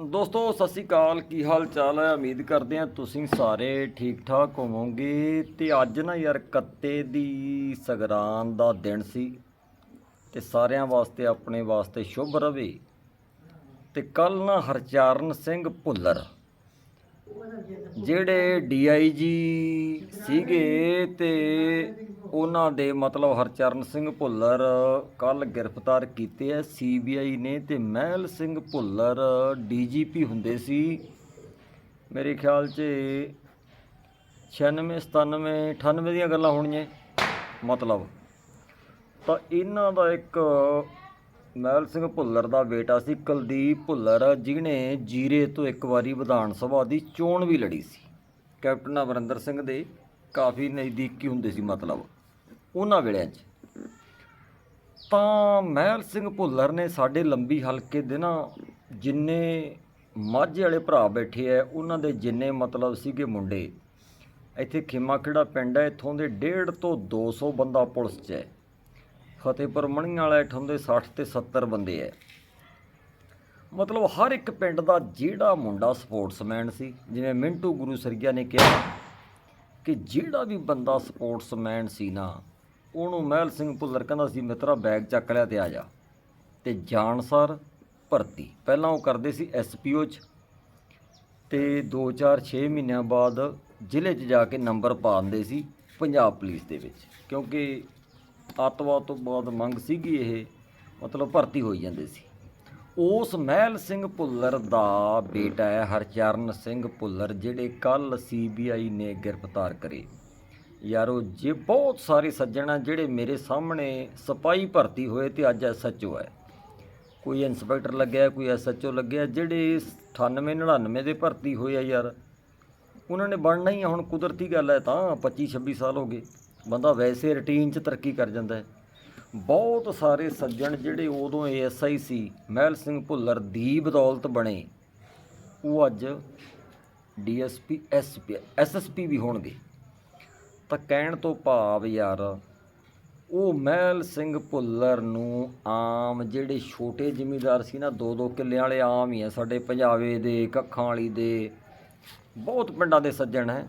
ਦੋਸਤੋ, ਸਤਿ ਸ਼੍ਰੀ ਅਕਾਲ। ਕੀ ਹਾਲ ਚਾਲ ਹੈ? ਉਮੀਦ ਕਰਦੇ ਹਾਂ ਤੁਸੀਂ ਸਾਰੇ ਠੀਕ ਠਾਕ ਹੋਵੋਗੇ। ਤੇ ਅੱਜ ਨਾ ਯਾਰ ਕੱਤੇ ਦੀ ਸਗਰਾਨ ਦਾ ਦਿਨ ਸੀ ਤੇ ਸਾਰਿਆਂ ਵਾਸਤੇ, ਆਪਣੇ ਵਾਸਤੇ ਸ਼ੁਭ ਰਵੇ। ਤੇ ਕੱਲ ਨਾ ਹਰਚਰਨ ਸਿੰਘ ਭੁੱਲਰ ਜਿਹੜੇ ਡੀਆਈਜੀ ਸੀਗੇ ਤੇ ਉਹਨਾਂ ਦੇ ਮਤਲਬ ਹਰਚਰਨ ਸਿੰਘ ਭੁੱਲਰ ਕੱਲ ਗ੍ਰਿਫਤਾਰ ਕੀਤੇ ਐ ਸੀਬੀਆਈ ਨੇ ਤੇ ਮਹਿਲ ਸਿੰਘ ਭੁੱਲਰ ਡੀਜੀਪੀ ਹੁੰਦੇ ਸੀ। ਮੇਰੇ ਖਿਆਲ 'ਚ 96 97 98 ਦੀਆਂ ਗੱਲਾਂ ਹੋਣੀਆਂ। ਮਤਲਬ ਤਾਂ ਇਹਨਾਂ ਦਾ ਇੱਕ ਮਹਿਲ ਸਿੰਘ ਭੁੱਲਰ ਦਾ ਬੇਟਾ ਸੀ ਕੁਲਦੀਪ ਭੁੱਲਰ, ਜਿਹਨੇ ਜੀਰੇ ਤੋਂ ਇੱਕ ਵਾਰੀ ਵਿਧਾਨ ਸਭਾ ਦੀ ਚੋਣ ਵੀ ਲੜੀ ਸੀ। ਕੈਪਟਨ ਅਮਰਿੰਦਰ ਸਿੰਘ ਦੇ ਕਾਫੀ ਨਜ਼ਦੀਕੀ ਹੁੰਦੇ ਸੀ ਮਤਲਬ ਉਹਨਾਂ ਵੇਲਿਆਂ 'ਚ। ਤਾਂ ਮਹਿਲ ਸਿੰਘ ਭੁੱਲਰ ਨੇ ਸਾਡੇ ਲੰਬੀ ਹਲਕੇ ਦੇ ਨਾ ਜਿੰਨੇ ਮਾਝੇ ਵਾਲੇ ਭਰਾ ਬੈਠੇ ਐ, ਉਹਨਾਂ ਦੇ ਜਿੰਨੇ ਮਤਲਬ ਸੀਗੇ ਮੁੰਡੇ, ਇੱਥੇ ਖਿਮਾ ਖੇੜਾ ਪਿੰਡ ਹੈ ਇੱਥੋਂ ਦੇ 1.5 ਤੋਂ 200 ਬੰਦਾ ਪੁਲਿਸ 'ਚ ਹੈ ਫਤਿਹਪੁਰ ਮਣੀਆਂ ਵਾਲਾ ਇੱਥੋਂ ਦੇ 60 ਤੇ 70 ਬੰਦੇ ਐ। ਮਤਲਬ ਹਰ ਇੱਕ ਪਿੰਡ ਦਾ ਜਿਹੜਾ ਮੁੰਡਾ ਸਪੋਰਟਸਮੈਨ ਸੀ, ਜਿਵੇਂ ਮਿੰਟੂ ਗੁਰੂ ਸਰਗਿਆ ਨੇ ਕਿਹਾ ਕਿ ਜਿਹੜਾ ਵੀ ਬੰਦਾ ਸਪੋਰਟਸਮੈਨ ਸੀ ਨਾ, ਉਹਨੂੰ ਮਹਿਲ ਸਿੰਘ ਭੁੱਲਰ ਕਹਿੰਦਾ ਸੀ, ਮਿੱਤਰਾ ਬੈਗ ਚੱਕ ਲਿਆ ਤੇ ਆ ਜਾ। ਤੇ ਜਾਣਸਾਰ ਭਰਤੀ। ਪਹਿਲਾਂ ਉਹ ਕਰਦੇ ਸੀ ਐਸਪੀਓ ਚ ਤੇ 2-4 6 ਮਹੀਨਿਆਂ ਬਾਅਦ ਜ਼ਿਲ੍ਹੇ 'ਚ ਜਾ ਕੇ ਨੰਬਰ ਪਾ ਦਿੰਦੇ ਸੀ ਪੰਜਾਬ ਪੁਲਿਸ ਦੇ ਵਿੱਚ। ਕਿਉਂਕਿ ਅੱਤਵਾਦ ਤੋਂ ਬਾਅਦ ਮੰਗ ਸੀਗੀ ਇਹ, ਮਤਲਬ ਭਰਤੀ ਹੋਈ ਜਾਂਦੇ ਸੀ। ਉਸ ਮਹਿਲ ਸਿੰਘ ਭੁੱਲਰ ਦਾ ਬੇਟਾ ਹੈ, ਹਰਚਰਨ ਸਿੰਘ ਭੁੱਲਰ, ਜਿਹੜੇ ਕੱਲ ਸੀਬੀਆਈ ਨੇ ਗ੍ਰਿਫਤਾਰ ਕਰੇ। ਯਾਰੋ, ਜੇ ਬਹੁਤ ਸਾਰੇ ਸੱਜਣ ਆ ਜਿਹੜੇ ਮੇਰੇ ਸਾਹਮਣੇ ਸਿਪਾਹੀ ਭਰਤੀ ਹੋਏ ਤੇ ਅੱਜ ਐਸਐਚਓ ਹੈ। ਕੋਈ ਇੰਸਪੈਕਟਰ ਲੱਗਿਆ, ਕੋਈ ਐਸਐਚਓ ਲੱਗਿਆ, ਜਿਹੜੇ 98 99 ਦੇ ਭਰਤੀ ਹੋਏ ਆ ਯਾਰ, ਉਹਨਾਂ ਨੇ ਬਣਨਾ ਹੀ ਆ, ਹੁਣ ਕੁਦਰਤੀ ਗੱਲ ਹੈ ਤਾਂ 25 26 ਸਾਲ ਹੋ ਗਏ। ਬੰਦਾ ਵੈਸੇ ਰੁਟੀਨ 'ਚ ਤਰੱਕੀ ਕਰ ਜਾਂਦਾ ਹੈ। ਬਹੁਤ ਸਾਰੇ ਸੱਜਣ ਜਿਹੜੇ ਉਦੋਂ ਏਐਸਆਈ ਸੀ, ਮਹਿਲ ਸਿੰਘ ਭੁੱਲਰ ਦੀ ਬਦੌਲਤ ਬਣੇ। ਉਹ ਅੱਜ ਡੀਐਸਪੀ ਐਸਪੀ ਐਸਐਸਪੀ ਵੀ ਹੋਣਗੇ। ਤਾਂ ਕਹਿਣ ਤੋਂ ਭਾਵ ਯਾਰ, ਉਹ ਮਹਿਲ ਸਿੰਘ ਭੁੱਲਰ ਨੂੰ ਆਮ ਜਿਹੜੇ ਛੋਟੇ ਜ਼ਿਮੀਂਦਾਰ ਸੀ ਨਾ ਦੋ ਦੋ ਕਿੱਲਿਆਂ ਵਾਲੇ ਆਮ ਹੀ ਆ ਸਾਡੇ ਪੰਜਾਬੇ ਦੇ, ਕੱਖਾਂ ਵਾਲੀ ਦੇ। ਬਹੁਤ ਪਿੰਡਾਂ ਦੇ ਸੱਜਣ ਹੈ।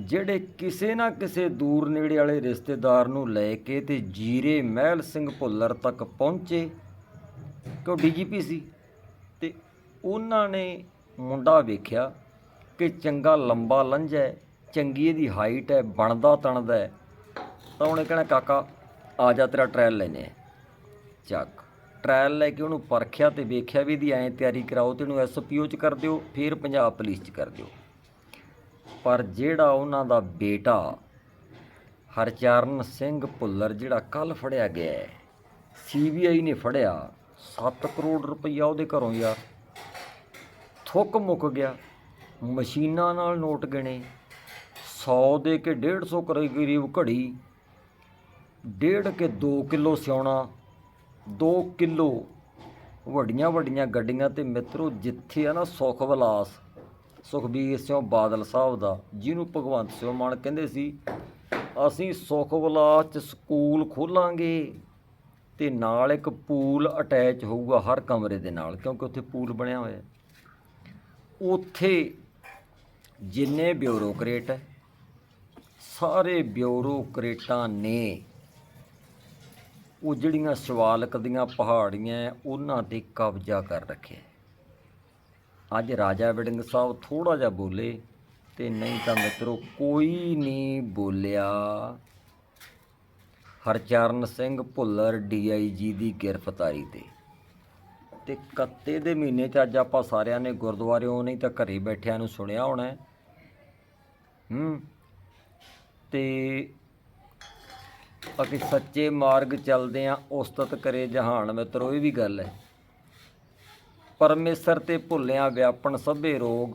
ਜਿਹੜੇ ਕਿਸੇ ਨਾ ਕਿਸੇ ਦੂਰ ਨੇੜੇ ਵਾਲੇ ਰਿਸ਼ਤੇਦਾਰ ਨੂੰ ਲੈ ਕੇ ਤੇ ਜੀਰੇ ਮਹਿਲ ਸਿੰਘ ਭੁੱਲਰ ਤੱਕ ਪਹੁੰਚੇ ਕਿ ਉਹ ਡੀਜੀਪੀ ਸੀ? ਤੇ ਉਹਨਾਂ ਨੇ ਮੁੰਡਾ ਵੇਖਿਆ ਕਿ ਚੰਗਾ ਲੰਬਾ ਲੰਝ ਹੈ, ਚੰਗੀ ਇਹਦੀ ਹਾਈਟ ਹੈ, ਬਣਦਾ ਤਣਦਾ ਹੈ। ਤਾਂ ਉਹਨੇ ਕਹਿਣਾ, ਕਾਕਾ, ਆ ਜਾ ਤੇਰਾ ਟ੍ਰਾਇਲ ਲੈਨੇ ਆ ਚੱਕ ਟ੍ਰਾਇਲ ਲੈ ਕੇ ਉਹਨੂੰ ਪਰਖਿਆ ਤੇ ਵੇਖਿਆ ਵੀ ਇਹਦੀ ਐਂ ਤਿਆਰੀ ਕਰਾਓ ਤੇ ਇਹਨੂੰ ਐਸਪੀਓ ਚ ਕਰ ਦਿਓ, ਫਿਰ ਪੰਜਾਬ ਪੁਲਿਸ ਚ ਕਰ ਦਿਓ। ਪਰ ਜਿਹੜਾ ਉਹਨਾਂ ਦਾ ਬੇਟਾ ਹਰਚਰਨ ਸਿੰਘ ਭੁੱਲਰ ਜਿਹੜਾ ਕੱਲ ਫੜਿਆ ਗਿਆ ਹੈ ਸੀਬੀਆਈ ਨੇ ਫੜਿਆ 7 ਕਰੋੜ ਰੁਪਈਆ ਉਹਦੇ ਘਰੋਂ ਯਾਰ। ਥੁੱਕ ਮੁੱਕ ਗਿਆ, ਮਸ਼ੀਨਾਂ ਨਾਲ ਨੋਟ ਗਿਣੇ 100 ਦੇ ਕੇ 150 ਕਰੇ ਕਰੀਬ ਘੜੀ, ਡੇਢ ਕੇ 2 ਕਿਲੋ ਸਿਉਣਾ 2 ਕਿਲੋ ਵੱਡੀਆਂ ਵੱਡੀਆਂ ਗੱਡੀਆਂ ਤੇ ਮਿੱਤਰੋ ਜਿੱਥੇ ਆ ਨਾ ਸੁਖ ਵਿਲਾਸ। ਸੁਖਬੀਰ ਸਿੰਘ ਬਾਦਲ ਸਾਹਿਬ ਦਾ, ਜਿਹਨੂੰ ਭਗਵੰਤ ਸਿੰਘ ਮਾਨ ਕਹਿੰਦੇ ਸੀ, ਅਸੀਂ ਸੁਖ ਚ ਸਕੂਲ ਖੋਲਾਂਗੇ ਤੇ ਨਾਲ ਇੱਕ ਪੂਲ ਅਟੈਚ ਹੋਊਗਾ ਹਰ ਕਮਰੇ ਦੇ ਨਾਲ, ਕਿਉਂਕਿ ਉੱਥੇ ਪੂਲ ਬਣਿਆ ਹੋਇਆ ਉੱਥੇ ਜਿੰਨੇ ਬਿਊਰੋਕਰੇਟ ਸਾਰੇ ਬਿਊਰੋਕਰੇਟਾਂ ਨੇ ਉਹ ਜਿਹੜੀਆਂ ਸਵਾਲਕ ਦੀਆਂ ਪਹਾੜੀਆਂ ਉਹਨਾਂ ਤੇ ਕਬਜ਼ਾ ਕਰ ਰੱਖਿਆ ਅੱਜ ਰਾਜਾ ਵੜਿੰਗ ਸਾਹਿਬ ਥੋੜਾ ਜਿਹਾ ਬੋਲੇ ਤੇ ਨਹੀਂ ਤਾਂ ਮਿੱਤਰੋ ਕੋਈ ਨਹੀਂ ਬੋਲਿਆ। ਹਰਚਰਨ ਸਿੰਘ ਭੁੱਲਰ ਡੀਆਈਜੀ ਦੀ ਗ੍ਰਿਫਤਾਰੀ ਤੇ। ਤੇ ਕੱਤੇ ਦੇ ਮਹੀਨੇ 'ਚ ਅੱਜ ਆਪਾਂ ਸਾਰਿਆਂ ਨੇ ਗੁਰਦੁਆਰਿਓਂ ਨਹੀਂ ਤਾਂ ਘਰੇ ਬੈਠਿਆਂ ਨੂੰ ਸੁਣਿਆ ਹੋਣਾ ਹੈ। ਹੂੰ। ਤੇ ਅਸੀਂ ਸੱਚੇ ਮਾਰਗ ਚੱਲਦੇ ਆਂ ਉਸਤਤ ਕਰੇ ਜਹਾਨ ਮਿੱਤਰੋ, ਇਹ ਵੀ ਗੱਲ ਹੈ। ਪਰਮੇਸ਼ਰ ਤੇ ਭੁੱਲਿਆਂ ਵਿਆਪਣ ਸਭੇ ਰੋਗ।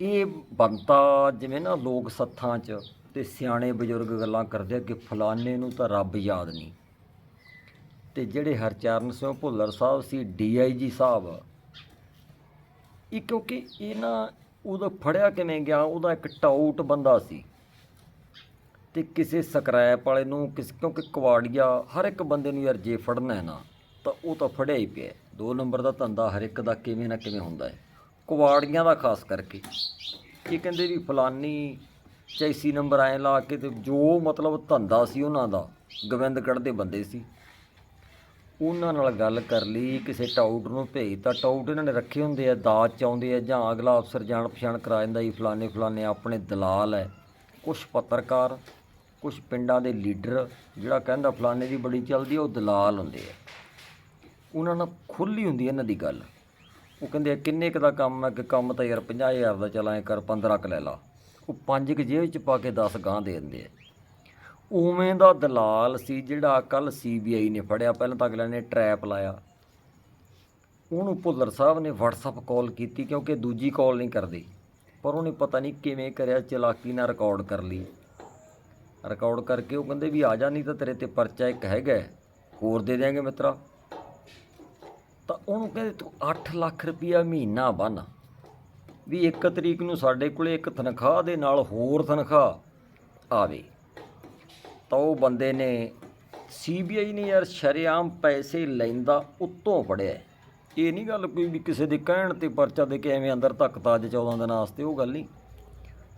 ਇਹ ਬੰਤਾ ਜਿਵੇਂ ਨਾ ਲੋਕ ਸੱਥਾਂ 'ਚ ਤੇ ਸਿਆਣੇ ਬਜ਼ੁਰਗ ਗੱਲਾਂ ਕਰਦੇ ਕਿ ਫਲਾਣੇ ਨੂੰ ਤਾਂ ਰੱਬ ਯਾਦ ਨਹੀਂ। ਤੇ ਜਿਹੜੇ ਹਰਚਰਨ ਸਿੰਘ ਭੁੱਲਰ ਸਾਹਿਬ ਸੀ ਡੀਆਈਜੀ ਸਾਹਿਬ, ਇਹ ਕਿਉਂਕਿ ਇਹ ਨਾ ਉਦੋਂ ਫੜਿਆ ਕਿਵੇਂ ਗਿਆ, ਉਹਦਾ ਇੱਕ ਟਾਊਟ ਬੰਦਾ ਸੀ। ਤੇ ਕਿਸੇ ਸਕਰੈਪ ਵਾਲੇ ਨੂੰ, ਕਿਸ ਕਿਉਂਕਿ ਕਵਾੜੀਆ ਹਰ ਇੱਕ ਬੰਦੇ ਨੂੰ ਯਾਰ ਜੇ ਫੜਨਾ ਹੈ ਨਾ। ਤਾਂ ਉਹ ਤਾਂ ਫੜਿਆ ਹੀ ਪਿਆ। ਦੋ ਨੰਬਰ ਦਾ ਧੰਦਾ ਹਰ ਇੱਕ ਦਾ ਕਿਵੇਂ ਨਾ ਕਿਵੇਂ ਹੁੰਦਾ ਹੈ। ਕੁਵਾੜੀਆਂ ਦਾ ਖਾਸ ਕਰਕੇ। ਇਹ ਕਹਿੰਦੇ ਵੀ ਫਲਾਨੀ ਚੈਸੀ ਨੰਬਰ ਐ ਲਾ ਕੇ ਤੇ ਜੋ ਮਤਲਬ ਧੰਦਾ ਸੀ ਉਹਨਾਂ ਦਾ ਗੋਬਿੰਦਗੜ੍ਹ ਦੇ ਬੰਦੇ ਸੀ। ਉਹਨਾਂ ਨਾਲ ਗੱਲ ਕਰ ਲਈ, ਕਿਸੇ ਟਾਊਟ ਨੂੰ ਭੇਜਤਾ ਟਾਊਟ ਇਹਨਾਂ ਨੇ ਰੱਖੇ ਹੁੰਦੇ ਆ, ਦਾਜ ਚ ਆਉਂਦੇ ਆ ਜਾਂ ਅਗਲਾ ਅਫਸਰ ਜਾਣ ਪਛਾਣ ਕਰਾ ਜਾਂਦਾ ਜੀ ਫਲਾਣੇ ਫਲਾਣੇ ਆਪਣੇ ਦਲਾਲ ਹੈ ਕੁਝ ਪੱਤਰਕਾਰ ਕੁਝ ਪਿੰਡਾਂ ਦੇ ਲੀਡਰ, ਜਿਹੜਾ ਕਹਿੰਦਾ ਫਲਾਣੇ ਦੀ ਬੜੀ ਚੱਲਦੀ ਉਹ ਦਲਾਲ ਹੁੰਦੇ ਆ। ਉਹਨਾਂ ਨਾਲ ਖੁੱਲੀ ਹੁੰਦੀ ਇਹਨਾਂ ਦੀ ਗੱਲ। ਉਹ ਕਹਿੰਦੇ ਆ, ਕਿੰਨੇ ਕੁ ਦਾ ਕੰਮ ਹੈ? ਕਿ ਕੰਮ ਤਾਂ ਯਾਰ 50000 ਦਾ ਚਲਾ ਐ ਕਰ 15 ਕੁ ਲੈ ਲਾ। ਉਹ ਪੰਜ ਕੁ ਜੇਬ ਚ ਪਾ ਕੇ 10 ਗਾਂ ਦੇ ਦਿੰਦੇ ਆ। ਉਵੇਂ ਦਾ ਦਲਾਲ ਸੀ ਜਿਹੜਾ ਕੱਲ ਸੀਬੀਆਈ ਨੇ ਫੜਿਆ। ਪਹਿਲਾਂ ਤਾਂ ਅਗਲੇ ਨੇ ਟਰੈਪ ਲਾਇਆ। ਉਹਨੂੰ ਭੁੱਲਰ ਸਾਹਿਬ ਨੇ WhatsApp ਕਾਲ ਕੀਤੀ ਕਿਉਂਕਿ ਦੂਜੀ ਕਾਲ ਨਹੀਂ ਕਰਦੇ। ਪਰ ਉਹਨੇ ਪਤਾ ਨਹੀਂ ਕਿਵੇਂ ਕਰਿਆ ਚਲਾਕੀ ਨਾਲ ਰਿਕਾਰਡ ਕਰ ਲਈ। ਰਿਕਾਰਡ ਕਰਕੇ ਉਹ ਕਹਿੰਦੇ ਵੀ ਆ ਜਾ ਨਹੀਂ ਤਾਂ ਤੇਰੇ ਤੇ ਪਰਚਾ ਇੱਕ ਹੈਗਾ ਹੋਰ ਦੇ ਦਿਆਂਗੇ ਮਿੱਤਰਾ। ਤਾਂ ਉਹਨੂੰ ਕਹਿੰਦੇ ਤੂੰ 8 ਲੱਖ ਰੁਪਇਆ ਮਹੀਨਾ ਬੰਨ। ਵੀ ਇੱਕ ਤਰੀਕ ਨੂੰ ਸਾਡੇ ਕੋਲੇ ਇੱਕ ਤਨਖਾਹ ਦੇ ਨਾਲ ਹੋਰ ਤਨਖਾਹ ਆਵੇ। ਤਾਂ ਉਹ ਬੰਦੇ ਨੇ ਸੀਬੀਆਈ ਨੇ ਯਾਰ ਸ਼ਰੇਆਮ ਪੈਸੇ ਲੈਂਦਾ ਉੱਤੋਂ ਫੜਿਆ। ਇਹ ਨਹੀਂ ਗੱਲ ਕੋਈ ਵੀ ਕਿਸੇ ਦੇ ਕਹਿਣ ਤੇ ਪਰਚਾ ਦੇ ਕੇ ਐਵੇਂ ਅੰਦਰ ਧੱਕਤਾ ਅੱਜ 14 ਦਿਨਾਂ ਵਾਸਤੇ, ਉਹ ਗੱਲ ਨਹੀਂ।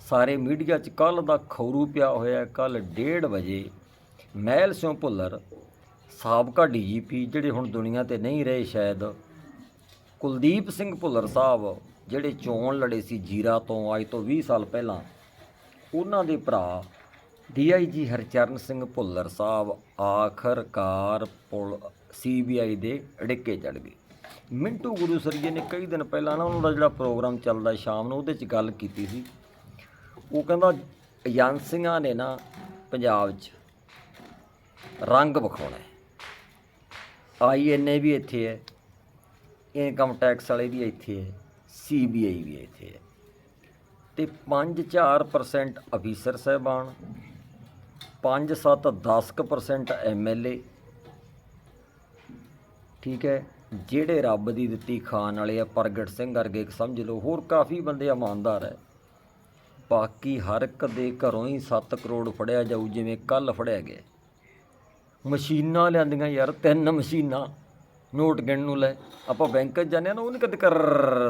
ਸਾਰੇ ਮੀਡੀਆ 'ਚ ਕੱਲ ਦਾ ਖੌਰੂ ਪਿਆ ਹੋਇਆ ਕੱਲ 1:30 ਵਜੇ ਮਹਿਲ ਸਿੰਘ ਭੁੱਲਰ ਸਾਬਕਾ ਡੀਜੀਪੀ ਜਿਹੜੇ ਹੁਣ ਦੁਨੀਆ ਤੇ ਨਹੀਂ ਰਹੇ ਸ਼ਾਇਦ, ਕੁਲਦੀਪ ਸਿੰਘ ਭੁੱਲਰ ਸਾਹਿਬ ਜਿਹੜੇ ਚੋਣ ਲੜੇ ਸੀ ਜੀਰਾ ਤੋਂ ਅੱਜ ਤੋਂ 20 ਸਾਲ ਪਹਿਲਾਂ, ਉਹਨਾਂ ਦੇ ਭਰਾ ਡੀਆਈਜੀ ਹਰਚਰਨ ਸਿੰਘ ਭੁੱਲਰ ਸਾਹਿਬ ਆਖਰਕਾਰ ਪੁਲ ਸੀਬੀਆਈ ਦੇ ਅੜਿੱਕੇ ਚੜ ਗਏ। ਮਿੰਟੂ ਗੁਰੂ ਜੀ ਨੇ ਕਈ ਦਿਨ ਪਹਿਲਾਂ ਨਾ ਉਹਨਾਂ ਦਾ ਜਿਹੜਾ ਪ੍ਰੋਗਰਾਮ ਚੱਲਦਾ ਸ਼ਾਮ ਨੂੰ ਉਹਦੇ 'ਚ ਗੱਲ ਕੀਤੀ ਸੀ। ਉਹ ਕਹਿੰਦਾ ਏਜੰਸੀਆਂ ਨੇ ਨਾ ਪੰਜਾਬ 'ਚ ਰੰਗ ਵਿਖਾਉਣਾ ਆਈਐਨਏ ਵੀ ਇੱਥੇ ਹੈ ਇਨਕਮ ਟੈਕਸ ਵਾਲੇ ਵੀ ਇੱਥੇ ਹੈ ਸੀਬੀਆਈ ਵੀ ਇੱਥੇ ਹੈ। ਤੇ 5-4% ਅਫੀਸਰ ਸਾਹਿਬਾਨ 5-7-10% ਐਮਐਲਏ ਠੀਕ ਹੈ, ਜਿਹੜੇ ਰੱਬ ਦੀ ਦਿੱਤੀ ਖਾਨ ਵਾਲੇ ਆ, ਪ੍ਰਗਟ ਸਿੰਘ ਵਰਗੇ ਸਮਝ ਲਓ, ਹੋਰ ਕਾਫੀ ਬੰਦੇ ਇਮਾਨਦਾਰ ਹੈ। ਬਾਕੀ ਹਰ ਇੱਕ ਦੇ ਘਰੋਂ ਹੀ 7 ਕਰੋੜ ਫੜਿਆ ਜਾਊ, ਜਿਵੇਂ ਕੱਲ ਫੜਿਆ ਗਿਆ। ਮਸ਼ੀਨਾਂ ਲਿਆਂਦੀਆਂ ਯਾਰ, ਤਿੰਨ ਮਸ਼ੀਨਾਂ। ਨੋਟ ਗਿਣਨ ਨੂੰ ਲੈ। ਆਪਾਂ ਬੈਂਕ 'ਚ ਜਾਂਦੇ ਆ ਨਾ, ਉਹ ਨਹੀਂ ਕਦੇ ਕਰ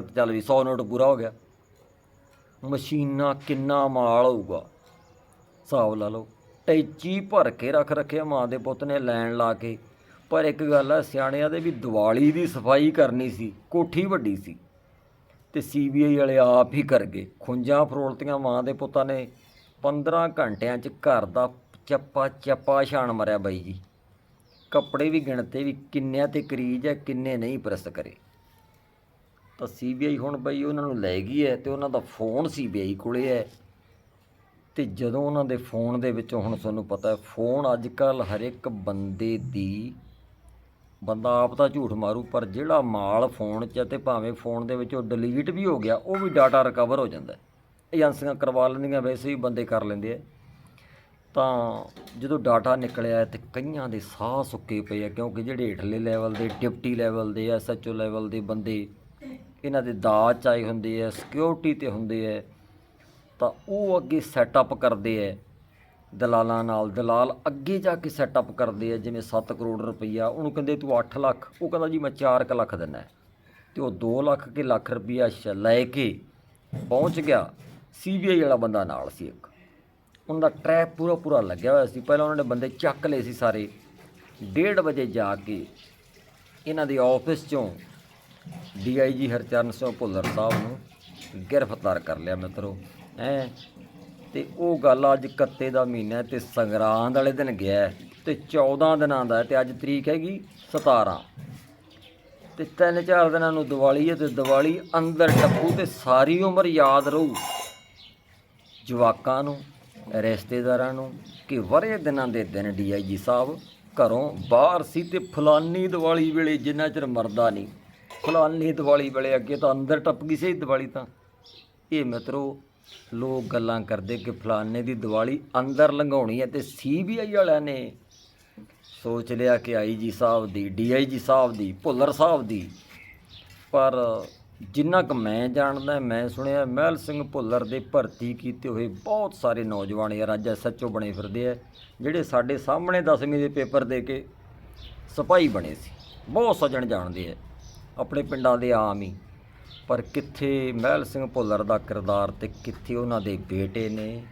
ਚੱਲ ਵੀ 100 ਨੋਟ ਪੂਰਾ ਹੋ ਗਿਆ। ਮਸ਼ੀਨਾਂ ਕਿੰਨਾ ਮਾਲ ਹੋਊਗਾ? ਹਿਸਾਬ ਲਾ ਲਓ। ਟੈਚੀ ਭਰ ਕੇ ਰੱਖ ਰੱਖਿਆ ਮਾਂ ਦੇ ਪੁੱਤ ਨੇ ਲੈਣ ਲਾ ਕੇ। ਪਰ ਇੱਕ ਗੱਲ ਆ, ਸਿਆਣਿਆਂ ਦੇ ਵੀ ਦੀਵਾਲੀ ਦੀ ਸਫ਼ਾਈ ਕਰਨੀ ਸੀ, ਕੋਠੀ ਵੱਡੀ ਸੀ। ਤੇ ਸੀਬੀਆਈ ਵਾਲੇ ਆਪ ਹੀ ਕਰ ਗਏ। ਖੁੰਝਾਂ ਫਰੋਲਤੀਆਂ ਮਾਂ ਦੇ ਪੁੱਤਾਂ ਨੇ। 15 ਘੰਟਿਆਂ 'ਚ ਘਰ ਦਾ ਚੱਪਾ ਚੱਪਾ ਛਾਣ ਮਰਿਆ ਬਾਈ ਜੀ। ਕੱਪੜੇ ਵੀ ਗਿਣਤੇ ਵੀ ਕਿੰਨਿਆਂ ਤੇ ਕਰੀਜ ਹੈ, ਕਿੰਨੇ ਨਹੀਂ ਪ੍ਰੈਸ ਕਰੇ। ਤਾਂ ਸੀਬੀਆਈ ਹੁਣ ਬਈ ਉਹਨਾਂ ਨੂੰ ਲੈ ਗਈ ਹੈ ਤੇ ਉਹਨਾਂ ਦਾ ਫੋਨ ਸੀਬੀਆਈ ਕੋਲੇ ਹੈ। ਤੇ ਜਦੋਂ ਉਹਨਾਂ ਦੇ ਫੋਨ ਦੇ ਵਿੱਚੋਂ ਹੁਣ ਤੁਹਾਨੂੰ ਪਤਾ ਹੈ, ਫੋਨ ਅੱਜ ਕੱਲ ਹਰ ਇੱਕ ਬੰਦੇ ਦੀ, ਬੰਦਾ ਆਪ ਤਾਂ ਝੂਠ ਮਾਰੂ, ਪਰ ਜਿਹੜਾ ਮਾਲ ਫੋਨ 'ਚ ਹੈ ਤੇ ਭਾਵੇਂ ਫੋਨ ਦੇ ਵਿੱਚੋਂ ਡਿਲੀਟ ਵੀ ਹੋ ਗਿਆ, ਉਹ ਵੀ ਡਾਟਾ ਰਿਕਵਰ ਹੋ ਜਾਂਦਾ ਏਜੰਸੀਆਂ ਕਰਵਾ ਲੈਂਦੀਆਂ, ਵੈਸੇ ਹੀ ਬੰਦੇ ਕਰ ਲੈਂਦੇ ਆ ਤਾਂ ਜਦੋਂ ਡਾਟਾ ਨਿਕਲਿਆ ਤੇ ਕਈਆਂ ਦੇ ਸਾਹ ਸੁੱਕੇ ਪਏ ਆ, ਕਿਉਂਕਿ ਜਿਹੜੇ ਹੇਠਲੇ ਲੈਵਲ ਦੇ, ਡਿਪਟੀ ਲੈਵਲ ਦੇ ਐਸਐਚਓ ਲੈਵਲ ਦੇ ਬੰਦੇ ਇਹਨਾਂ ਦੇ ਦਾਜ ਆਏ ਹੁੰਦੇ ਆ ਸਿਕਿਉਰਿਟੀ ਤੇ ਹੁੰਦੇ ਆ, ਤਾਂ ਉਹ ਅੱਗੇ ਸੈਟਅਪ ਕਰਦੇ ਆ। ਦਲਾਲਾਂ ਨਾਲ, ਦਲਾਲ ਅੱਗੇ ਜਾ ਕੇ ਸੈਟਅਪ ਕਰਦੇ ਆ, ਜਿਵੇਂ 7 ਕਰੋੜ ਰੁਪਈਆ, ਉਹਨੂੰ ਕਹਿੰਦੇ ਤੂੰ 8 ਲੱਖ, ਉਹ ਕਹਿੰਦਾ ਜੀ ਮੈਂ 4 ਲੱਖ ਦਿੰਦਾ। ਤੇ ਉਹ 2 ਲੱਖ ਕੇ ਲੱਖ ਰੁਪਈਆ ਸ਼ ਲੈ ਕੇ ਪਹੁੰਚ ਗਿਆ ਸੀਬੀਆਈ ਵਾਲਾ ਬੰਦਾ ਨਾਲ ਸੀ ਇੱਕ। ਉਹਨਾਂ ਦਾ ਟਰੈਪ ਪੂਰਾ ਪੂਰਾ ਲੱਗਿਆ ਹੋਇਆ ਸੀ। ਪਹਿਲਾਂ ਉਹਨਾਂ ਨੇ ਬੰਦੇ ਚੱਕ ਲਏ ਸੀ ਸਾਰੇ। 1:30 ਵਜੇ ਜਾ ਕੇ ਇਹਨਾਂ ਦੇ ਆਫਿਸ ਚੋਂ ਡੀਆਈਜੀ ਹਰਚਰਨ ਸਿੰਘ ਭੁੱਲਰ ਸਾਹਿਬ ਨੂੰ ਗ੍ਰਿਫਤਾਰ ਕਰ ਲਿਆ ਮਿੱਤਰੋ, ਹੈ। ਤੇ ਉਹ ਗੱਲ ਅੱਜ ਕੱਤੇ ਦਾ ਮਹੀਨਾ ਹੈ ਤੇ ਸੰਗਰਾਂਦ ਵਾਲੇ ਦਿਨ ਗਿਆ ਹੈ ਤੇ 14 ਦਿਨਾਂ ਦਾ ਹੈ ਤੇ ਅੱਜ ਤਰੀਕ ਹੈਗੀ 17 ਤੇ ਤਿੰਨ ਚਾਰ ਦਿਨਾਂ ਨੂੰ ਦੀਵਾਲੀ ਹੈ ਤੇ ਦੀਵਾਲੀ ਅੰਦਰ ਟੱਪੂ ਤੇ ਸਾਰੀ ਉਮਰ ਯਾਦ ਰਹੂ ਜਵਾਕਾਂ ਨੂੰ। ਰਿਸ਼ਤੇਦਾਰਾਂ ਨੂੰ ਕਿ ਵਰੇ ਦਿਨਾਂ ਦੇ ਦਿਨ ਡੀਆਈਜੀ ਸਾਹਿਬ ਘਰੋਂ ਬਾਹਰ ਸੀ ਤੇ ਫਲਾਨੀ ਦੀਵਾਲੀ ਵੇਲੇ ਜਿੰਨਾ ਚਿਰ ਮਰਦਾ ਨਹੀਂ। ਫਲਾਨੀ ਦੀਵਾਲੀ ਵੇਲੇ ਅੱਗੇ ਤਾਂ ਅੰਦਰ ਟੱਪ ਗਈ ਸੀ ਦੀਵਾਲੀ ਤਾਂ। ਇਹ ਮਿੱਤਰੋ, ਲੋਕ ਗੱਲਾਂ ਕਰਦੇ ਕਿ ਫਲਾਨੇ ਦੀ ਦੀਵਾਲੀ ਅੰਦਰ ਲੰਘਾਉਣੀ ਹੈ ਤੇ ਸੀਬੀਆਈ ਵਾਲਿਆਂ ਨੇ ਸੋਚ ਲਿਆ ਕਿ ਆਈਜੀ ਸਾਹਿਬ ਦੀ, ਡੀਆਈਜੀ ਸਾਹਿਬ ਦੀ, ਭੁੱਲਰ ਸਾਹਿਬ ਦੀ। ਪਰ ਜਿੰਨਾ ਕੁ ਮੈਂ ਜਾਣਦਾ, ਮੈਂ ਸੁਣਿਆ ਮਹਿਲ ਸਿੰਘ ਭੁੱਲਰ ਦੇ ਭਰਤੀ ਕੀਤੇ ਹੋਏ ਬਹੁਤ ਸਾਰੇ ਨੌਜਵਾਨ ਯਾਰ ਅੱਜ ਐਸਐਚਓ ਬਣੇ ਫਿਰਦੇ ਆ, ਜਿਹੜੇ ਸਾਡੇ ਸਾਹਮਣੇ 10ਵੀਂ ਦੇ ਪੇਪਰ ਦੇ ਕੇ ਸਿਪਾਹੀ ਬਣੇ ਸੀ। ਬਹੁਤ ਸੱਜਣ ਜਾਣਦੇ ਆ, ਆਪਣੇ ਪਿੰਡਾਂ ਦੇ ਆਮ ਹੀ। ਪਰ ਕਿੱਥੇ ਮਹਿਲ ਸਿੰਘ ਭੁੱਲਰ ਦਾ ਕਿਰਦਾਰ ਤੇ ਕਿੱਥੇ ਉਹਨਾਂ ਦੇ ਬੇਟੇ ਨੇ?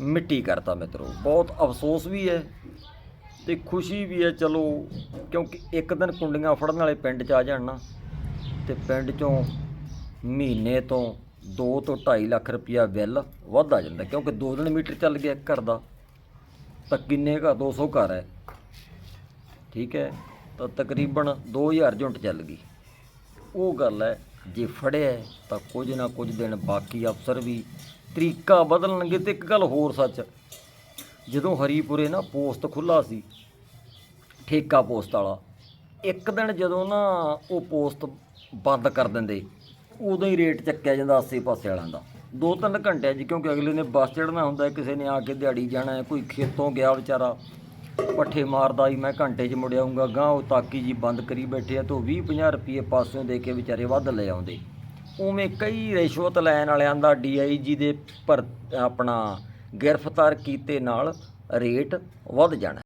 ਮਿੱਟੀ ਕਰਤਾ ਮਿੱਤਰੋ, ਬਹੁਤ ਅਫਸੋਸ ਵੀ ਹੈ ਤੇ ਖੁਸ਼ੀ ਵੀ ਹੈ, ਚਲੋ, ਕਿਉਂਕਿ ਇੱਕ ਦਿਨ ਕੁੰਡੀਆਂ ਫੜਨ ਵਾਲੇ ਪਿੰਡ 'ਚ ਆ ਜਾਣ ਨਾ ਤੇ ਪਿੰਡ 'ਚੋਂ ਮਹੀਨੇ ਤੋਂ 2 ਤੋਂ 2.5 ਲੱਖ ਰੁਪਇਆ ਬਿੱਲ ਵੱਧ ਆ ਜਾਂਦਾ, ਕਿਉਂਕਿ 2 ਦਿਨ ਮੀਟਰ ਚੱਲ ਗਿਆ ਘਰ ਦਾ, ਤਾਂ ਕਿੰਨੇ ਘਰ 200 ਘਰ ਹੈ। ਠੀਕ ਹੈ, ਤਾਂ ਤਕਰੀਬਨ 2000 ਯੂਨਿਟ ਚੱਲ ਗਈ। ਉਹ ਗੱਲ ਹੈ, ਜੇ ਫੜਿਆ ਤਾਂ ਕੁਝ ਨਾ ਕੁਝ ਦਿਨ ਬਾਕੀ ਅਫਸਰ ਵੀ ਤਰੀਕਾ ਬਦਲਣਗੇ ਤੇ ਇੱਕ ਗੱਲ ਹੋਰ ਸੱਚ, ਜਦੋਂ ਹਰੀਪੁਰੇ ਨਾ ਪੋਸਟ ਖੁੱਲਾ ਸੀ, ਠੇਕਾ ਪੋਸਟ ਵਾਲਾ, ਇੱਕ ਦਿਨ ਜਦੋਂ ਨਾ ਉਹ ਪੋਸਟ ਬੰਦ ਕਰ ਦਿੰਦੇ। ਉਦੋਂ ਹੀ ਰੇਟ ਚੱਕਿਆ ਜਾਂਦਾ ਆਸੇ ਪਾਸੇ ਵਾਲਿਆਂ ਦਾ। ਦੋ ਤਿੰਨ ਘੰਟੇ ਜੀ ਕਿਉਂਕਿ ਅਗਲੇ ਨੇ ਬੱਸ ਚੜ੍ਹਨਾ ਹੁੰਦਾ, ਕਿਸੇ ਨੇ ਆ ਕੇ ਦਿਹਾੜੀ ਜਾਣਾ ਹੈ ਕੋਈ ਖੇਤੋਂ ਗਿਆ ਵਿਚਾਰਾ, ਪੱਠੇ ਮਾਰਦਾ ਹੀ ਮੈਂ ਘੰਟੇ 'ਚ ਮੁੜ ਆਊਂਗਾ ਗਾਂ ਉਹ ਤਾਕੀ ਜੀ ਬੰਦ ਕਰੀ ਬੈਠੇ ਆ, ਤੇ ਉਹ 20 50 ਰੁਪਏ ਪਾਸਿਓਂ ਦੇ ਕੇ ਵਿਚਾਰੇ ਵੱਧ ਲੈ ਆਉਂਦੇ। ਉਵੇਂ ਕਈ ਰਿਸ਼ਵਤ ਲੈਣ ਵਾਲਿਆਂ ਦਾ ਡੀਆਈਜੀ ਦੇ ਪਰ ਆਪਣਾ ਗ੍ਰਿਫਤਾਰ ਕੀਤੇ ਨਾਲ ਰੇਟ ਵੱਧ ਜਾਣਾ।